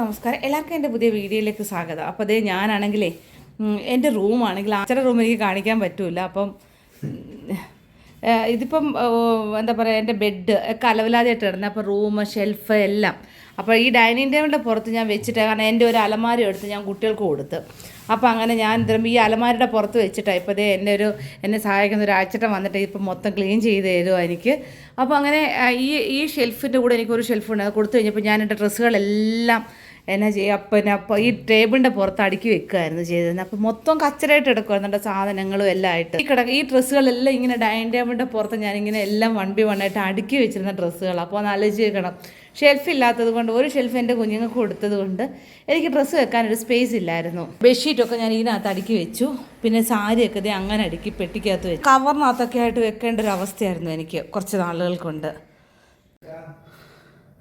നമസ്കാരം. എല്ലാവർക്കും എന്റെ പുതിയ വീഡിയോയിലേക്ക് സ്വാഗതം. അപ്പോൾ അതേ ഞാനാണെങ്കിലേ എന്റെ റൂമാണെങ്കിൽ അച്ഛന്റെ റൂം എനിക്ക് കാണിക്കാൻ പറ്റില്ല അപ്പം ഇതിപ്പം എന്താ പറയുക എന്റെ ബെഡ് ഒക്കെ കിടന്നത് അപ്പോൾ റൂം ഷെൽഫ് എല്ലാം. അപ്പോൾ ഈ ഡൈനിങ് ടേബിളിന്റെ പുറത്ത് ഞാൻ വെച്ചിട്ട് കാരണം എന്റെ ഒരു അലമാര എടുത്ത് ഞാൻ കുട്ടികൾക്ക് കൊടുത്ത്. അപ്പോൾ അങ്ങനെ ഞാൻ ഈ അലമാരിയുടെ പുറത്ത് വെച്ചിട്ടാണ് ഇപ്പോൾ ദേ എന്റെ ഒരു എന്നെ സഹായിക്കുന്ന ഒരു ആഴ്ചട്ടം വന്നിട്ട് ഇപ്പം മൊത്തം ക്ലീൻ ചെയ്ത് തരുമോ എനിക്ക്. അപ്പോൾ അങ്ങനെ ഈ ഈ ഷെൽഫിന്റെ കൂടെ എനിക്കൊരു ഷെൽഫുണ്ട്. അത് കൊടുത്തു കഴിഞ്ഞപ്പോൾ ഞാൻ എന്റെ ഡ്രസ്സുകളെല്ലാം എന്നാ ചെയ്യുക പിന്നെ അപ്പോൾ ഈ ടേബിളിന്റെ പുറത്ത് അടുക്കി വെക്കുമായിരുന്നു ചെയ്തിരുന്നത് അപ്പം മൊത്തം കച്ചറായിട്ട് എടുക്കുമായിരുന്നു എന്റെ സാധനങ്ങളും എല്ലാം ആയിട്ട്. ഈ കിടക്ക ഈ ഡ്രസ്സുകളെല്ലാം ഇങ്ങനെ ഡൈനിങ് ടേബിളിന്റെ പുറത്ത് ഞാനിങ്ങനെ എല്ലാം വൺ ബി വൺ ആയിട്ട് അടുക്കി വെച്ചിരുന്ന ഡ്രസ്സുകൾ അപ്പോൾ ഒന്ന് ആലോചിച്ച് ഷെൽഫ് ഇല്ലാത്തത് കൊണ്ട് ഒരു ഷെൽഫ് എന്റെ കുഞ്ഞുങ്ങൾക്ക് കൊടുത്തത് കൊണ്ട് എനിക്ക് ഡ്രസ്സ് വെക്കാൻ ഒരു സ്പേസ് ഇല്ലായിരുന്നു. ബെഡ്ഷീറ്റൊക്കെ ഞാൻ ഇതിനകത്ത് അടുക്കി വെച്ചു. പിന്നെ സാരിയൊക്കെ അങ്ങനെ അടുക്കി പെട്ടിക്കകത്ത് വെച്ചു. കവറിനകത്തൊക്കെ ആയിട്ട് വെക്കേണ്ട ഒരു അവസ്ഥയായിരുന്നു എനിക്ക് കുറച്ച് നാളുകൾ കൊണ്ട്.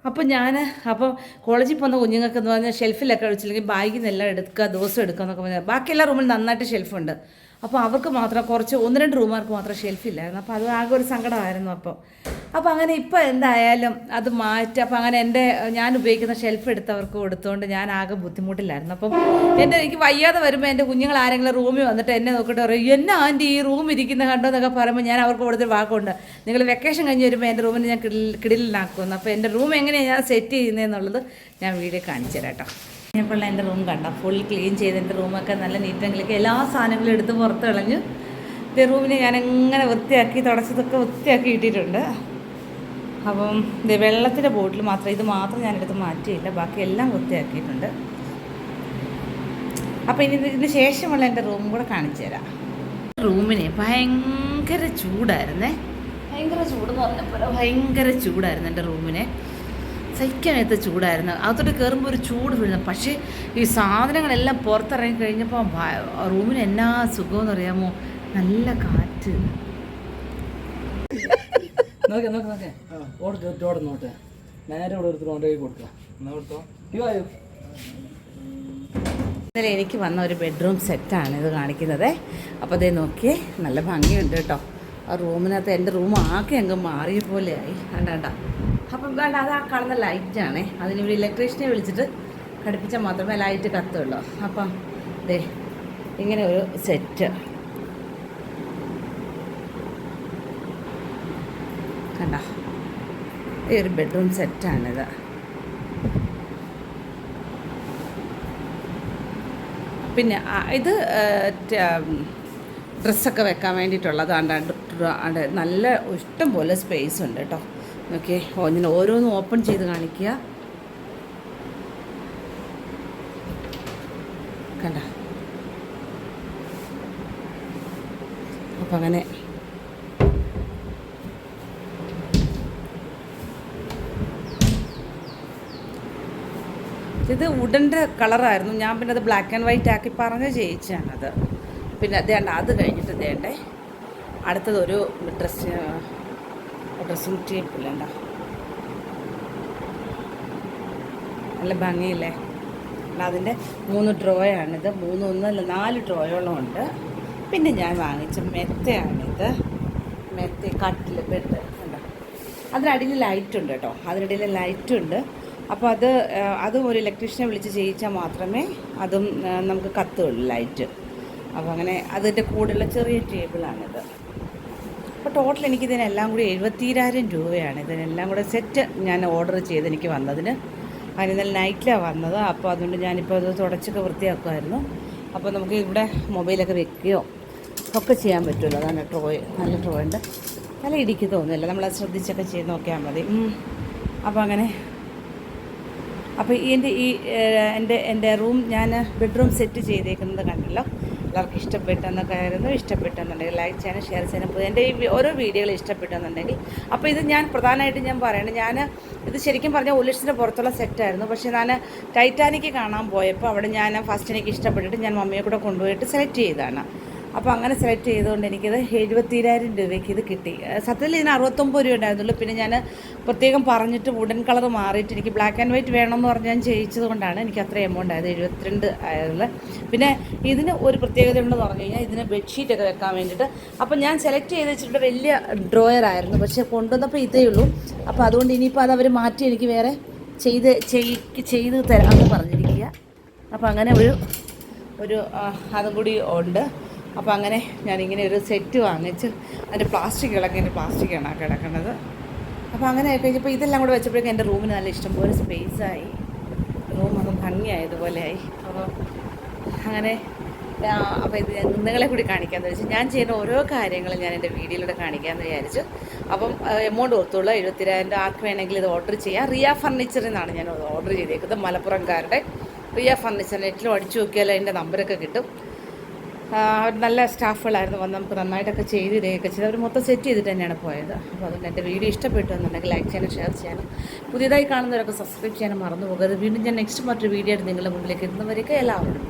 അപ്പോൾ ഞാൻ അപ്പോൾ കോളേജിൽ പോകുന്ന കുഞ്ഞുങ്ങൾക്ക് എന്ന് പറഞ്ഞാൽ ഷെൽഫിലൊക്കെ വെച്ചില്ലെങ്കിൽ ബാഗിൽ നിന്നെല്ലാം എടുക്കുക ദിവസം എടുക്കുക എന്നൊക്കെ പറഞ്ഞാൽ ബാക്കി എല്ലാ റൂമിൽ നന്നായിട്ട് ഷെൽഫുണ്ട് അപ്പോൾ അവർക്ക് മാത്രം കുറച്ച് ഒന്ന് രണ്ട് റൂമുകാർക്ക് മാത്രം ഷെൽഫില്ലായിരുന്നു അപ്പോൾ അത് ആകെ ഒരു സങ്കടമായിരുന്നു അപ്പോൾ അപ്പോൾ അങ്ങനെ ഇപ്പോൾ എന്തായാലും അത് മാറ്റി അപ്പോൾ അങ്ങനെ എന്റെ ഞാൻ ഉപയോഗിക്കുന്ന ഷെൽഫ് എടുത്തവർക്ക് കൊടുത്തുകൊണ്ട് ഞാൻ ആകെ ബുദ്ധിമുട്ടില്ലായിരുന്നു അപ്പം എന്റെ എനിക്ക് വയ്യാതെ വരുമ്പോൾ എന്റെ കുഞ്ഞുങ്ങൾ ആരെങ്കിലും റൂമിൽ വന്നിട്ട് എന്നെ നോക്കിയിട്ട് പറയും എന്നാ ആന്റി ഈ റൂം ഇരിക്കുന്ന കണ്ടോ? എന്നൊക്കെ പറയുമ്പോൾ ഞാൻ അവർക്ക് കൊടുത്തൊരു വാക്കുണ്ട്. നിങ്ങൾ വെക്കേഷൻ കഴിഞ്ഞ് വരുമ്പോൾ എന്റെ റൂമിന് ഞാൻ കിടിൽ അപ്പോൾ എന്റെ റൂം എങ്ങനെയാണ് ഞാൻ സെറ്റ് ചെയ്യുന്നതെന്നുള്ളത് ഞാൻ വീഡിയോ കാണിച്ചു തരാം കേട്ടോ. ഞാനിപ്പോൾ എന്റെ റൂം കണ്ടോ? ഫുൾ ക്ലീൻ ചെയ്ത് എന്റെ റൂമൊക്കെ നല്ല നീറ്റെങ്കിലൊക്കെ എല്ലാ സാധനങ്ങളും എടുത്ത് പുറത്ത് കളഞ്ഞു. റൂമിനെ ഞാൻ എങ്ങനെ വൃത്തിയാക്കി തുടച്ചതൊക്കെ വൃത്തിയാക്കി ഇട്ടിട്ടുണ്ട്. അപ്പം ഇത് വെള്ളത്തിന്റെ ബോട്ടിൽ മാത്രം ഇത് മാത്രം ഞാനെടുത്ത് മാറ്റിയില്ല. ബാക്കി എല്ലാം വൃത്തിയാക്കിയിട്ടുണ്ട്. അപ്പോൾ ഇനി ഇതിന് ശേഷമുള്ള എന്റെ റൂം കൂടെ കാണിച്ചു തരാം. റൂമിന് ഭയങ്കര ചൂടായിരുന്നേ. ഭയങ്കര ചൂടെന്ന് പറഞ്ഞപ്പോൾ ഭയങ്കര ചൂടായിരുന്നു എന്റെ റൂമിനെ. സഹിക്കാനത്തെ ചൂടായിരുന്നു. അകത്തോട്ട് കയറുമ്പോൾ ഒരു ചൂട് വീഴുന്നു. പക്ഷേ ഈ സാധനങ്ങളെല്ലാം പുറത്തിറങ്ങി കഴിഞ്ഞപ്പോൾ റൂമിന് എന്നാ സുഖമെന്ന് അറിയാമോ നല്ല കാറ്റ്. നോക്കെ നോക്കേ നോക്കെ. ഓട് ഓട് നോട്ടെ നേരെ ഇവിടെ ഒരു എന്നാ കൊടുത്തോ? ഇവായോ ഇന്നലെ എനിക്ക് വന്ന ഒരു ബെഡ്റൂം സെറ്റാണ് ഇത് കാണിക്കുന്നത്. അപ്പോൾ അതേ നോക്കിയേ നല്ല ഭംഗിയുണ്ട് കേട്ടോ. ആ റൂമിനകത്ത് എന്റെ റൂം ആകെ അങ്ങ് മാറിയ പോലെയായി വേണ്ട വേണ്ട അപ്പം വേണ്ട അത് ആ കാണുന്ന ലൈറ്റാണേ അതിന് ഒരു ഇലക്ട്രീഷ്യനെ വിളിച്ചിട്ട് ഘടിപ്പിച്ചാൽ മാത്രമേ ലൈറ്റ് കത്തുള്ളൂ. അപ്പം ദേ ഇങ്ങനെ ഒരു സെറ്റ് കണ്ട? ഈ ഒരു ബെഡ്റൂം സെറ്റാണിത് പിന്നെ ഇത് ഡ്രസ്സൊക്കെ വെക്കാൻ വേണ്ടിയിട്ടുള്ളതാണ് നല്ല ഇഷ്ടം പോലെ സ്പേസ് ഉണ്ട് കേട്ടോ ഓക്കെ ഞാൻ ഓരോന്നും ഓപ്പൺ ചെയ്ത് കാണിക്കുക കണ്ട? അപ്പം അങ്ങനെ ഇത് വുഡന്റെ കളറായിരുന്നു. ഞാൻ പിന്നെ അത് ബ്ലാക്ക് ആൻഡ് വൈറ്റ് ആക്കി പറഞ്ഞ് ചെയ്യിച്ചാണത് പിന്നെ അതേണ്ട അത് കഴിഞ്ഞിട്ട് ഇതേണ്ടേ അടുത്തത് ഒരു ഡ്രസ് ഡ്രസ്സിങ് ടേപ്പില്ലണ്ട നല്ല ഭംഗിയില്ലേ? അതിന്റെ മൂന്ന് ഡ്രോയാണിത്. മൂന്ന് ഒന്നല്ല നാല് ഡ്രോയോളം ഉണ്ട് പിന്നെ ഞാൻ വാങ്ങിച്ച മെത്തയാണിത്. മെത്ത കട്ടിൽ ബെഡ് ഉണ്ടോ അതിനടിയിൽ ലൈറ്റ് ഉണ്ട് കേട്ടോ. അതിനിടയിൽ ലൈറ്റ് ഉണ്ട്. അപ്പോൾ അത് അതും ഒരു ഇലക്ട്രീഷ്യനെ വിളിച്ച് ചെയ്യിച്ചാൽ മാത്രമേ അതും നമുക്ക് കത്തുള്ളൂ ലൈറ്റ് അപ്പോൾ അങ്ങനെ അതിന്റെ കൂടെയുള്ള ചെറിയ ടേബിളാണിത് അപ്പോൾ ടോട്ടൽ എനിക്കിതിനെല്ലാം കൂടി എഴുപത്തിരായിരം രൂപയാണ്. ഇതിനെല്ലാം കൂടെ സെറ്റ് ഞാൻ ഓർഡർ ചെയ്ത് എനിക്ക് വന്നതിന്. അതിന് ഇന്നലെ നൈറ്റിലാണ് വന്നത്. അപ്പോൾ അതുകൊണ്ട് ഞാനിപ്പോൾ അത് തുടച്ചൊക്കെ വൃത്തിയാക്കുമായിരുന്നു. അപ്പോൾ നമുക്ക് ഇവിടെ മൊബൈലൊക്കെ വെക്കുകയോ ഒക്കെ ചെയ്യാൻ പറ്റുമല്ലോ. അതാണ് ട്രോയ് നല്ല ട്രോയുണ്ട് നല്ല ഇടിക്ക് തോന്നുന്നില്ല. നമ്മളത് ശ്രദ്ധിച്ചൊക്കെ ചെയ്ത് നോക്കിയാൽ മതി. അപ്പോൾ അങ്ങനെ അപ്പോൾ ഈ എന്റെ ഈ എന്റെ എന്റെ റൂം ഞാൻ ബെഡ്റൂം സെറ്റ് ചെയ്തേക്കുന്നത് കണ്ടല്ലോ. എല്ലാവർക്കും ഇഷ്ടപ്പെട്ടെന്നൊക്കെ ആയിരുന്നു ഇഷ്ടപ്പെട്ടെന്നുണ്ടെങ്കിൽ ലൈക്ക് ചെയ്യാനും ഷെയർ ചെയ്യാനും പോയി എന്റെ ഈ ഓരോ വീഡിയോകൾ ഇഷ്ടപ്പെട്ടെന്നുണ്ടെങ്കിൽ അപ്പോൾ ഇത് ഞാൻ പ്രധാനമായിട്ട് ഞാൻ പറയണം ഞാൻ ഇത് ശരിക്കും പറഞ്ഞാൽ ഒലിഡ്സിന്റെ പുറത്തുള്ള സെറ്റായിരുന്നു പക്ഷേ ഞാൻ ടൈറ്റാനിക്ക് കാണാൻ പോയപ്പോൾ അവിടെ ഞാൻ ഫസ്റ്റ് എനിക്ക് ഇഷ്ടപ്പെട്ടിട്ട് ഞാൻ മമ്മിയെ കൂടെ കൊണ്ടുപോയിട്ട് സെലക്ട് ചെയ്തതാണ്. അപ്പോൾ അങ്ങനെ സെലക്ട് ചെയ്തുകൊണ്ട് എനിക്കത് എഴുപത്തിരായിരം രൂപയ്ക്ക് ഇത് കിട്ടി. സത്യത്തിൽ ഇതിന് അറുപത്തൊമ്പത് രൂപ ഉണ്ടായിരുന്നുള്ളൂ. പിന്നെ ഞാൻ പ്രത്യേകം പറഞ്ഞിട്ട് വുഡൻ കളർ മാറിയിട്ട് എനിക്ക് ബ്ലാക്ക് ആൻഡ് വൈറ്റ് വേണമെന്ന് പറഞ്ഞ് ഞാൻ ചെയ്യിച്ചത് കൊണ്ടാണ് എനിക്ക് അത്ര എമൗണ്ട് ആയത് എഴുപത്തിരണ്ട് ആയതുള്ളത് പിന്നെ ഇതിന് ഒരു പ്രത്യേകത ഉണ്ടെന്ന് പറഞ്ഞു കഴിഞ്ഞാൽ ഇതിന് ബെഡ്ഷീറ്റൊക്കെ വെക്കാൻ വേണ്ടിയിട്ട്. അപ്പോൾ ഞാൻ സെലക്ട് ചെയ്ത് വെച്ചിട്ട് വലിയ ഡ്രോയർ ആയിരുന്നു. പക്ഷേ കൊണ്ടുവന്നപ്പോൾ ഇതേ ഉള്ളൂ. അപ്പോൾ അതുകൊണ്ട് ഇനിയിപ്പോൾ അത് അവർ മാറ്റി എനിക്ക് വേറെ ചെയ്ത് ചെയ്- ചെയ്ത് തരാമെന്ന് പറഞ്ഞിരിക്കുക. അപ്പോൾ അങ്ങനെ ഒരു ഒരു അതും കൂടി ഉണ്ട്. അപ്പോൾ അങ്ങനെ ഞാനിങ്ങനെ ഒരു സെറ്റ് വാങ്ങിച്ച് അതിന്റെ പ്ലാസ്റ്റിക്കുകളൊക്കെ എന്റെ പ്ലാസ്റ്റിക്കാണ് കിടക്കുന്നത്. അപ്പോൾ അങ്ങനെ കഴിഞ്ഞപ്പോൾ ഇതെല്ലാം കൂടെ വെച്ചപ്പോഴേക്കും എന്റെ റൂമിന് നല്ല ഇഷ്ടംപോലെ സ്പേസായി റൂം അങ്ങ് ഭംഗിയായതുപോലെയായി അപ്പോൾ അങ്ങനെ അപ്പോൾ ഇത് നിങ്ങളെ കൂടി കാണിക്കാമെന്ന് വെച്ചാൽ ഞാൻ ചെയ്യുന്ന ഓരോ കാര്യങ്ങളും ഞാൻ എന്റെ വീഡിയോയിലൂടെ കാണിക്കാമെന്ന് വിചാരിച്ചു. അപ്പം എമൗണ്ട് ഓർത്തുള്ളൂ എഴുപത്തിരായിരം രൂപ ആർക്ക് വേണമെങ്കിൽ ഇത് ഓർഡർ ചെയ്യാം. റിയ ഫർണിച്ചറിൽ നിന്നാണ് ഞാൻ ഓർഡർ ചെയ്തേക്കുന്നത്. മലപ്പുറംകാരുടെ റിയ ഫർണിച്ചർ നെറ്റിലും അടിച്ചു നോക്കിയാൽ അതിന്റെ നമ്പരൊക്കെ കിട്ടും. നല്ല സ്റ്റാഫുകളായിരുന്നു വന്ന് നമുക്ക് നന്നായിട്ടൊക്കെ ചെയ്ത് തരികയൊക്കെ ചെയ്ത്. അവർ മൊത്തം സെറ്റ് ചെയ്തിട്ട് തന്നെയാണ് പോയത്. അപ്പോൾ അതുകൊണ്ട് എന്റെ വീഡിയോ ഇഷ്ടപ്പെട്ടു എന്നുണ്ടെങ്കിൽ ലൈക്ക് ചെയ്യാനും ഷെയർ ചെയ്യാനും പുതിയതായി കാണുന്നവരൊക്കെ സബ്സ്ക്രൈബ് ചെയ്യാനും മറന്നു പോകരുത്. വീണ്ടും ഞാൻ നെക്സ്റ്റ് മറ്റൊരു വീഡിയോ ആയിട്ട് നിങ്ങളുടെ മുമ്പിലേക്ക് എത്തുന്നവരൊക്കെ എല്ലാവരും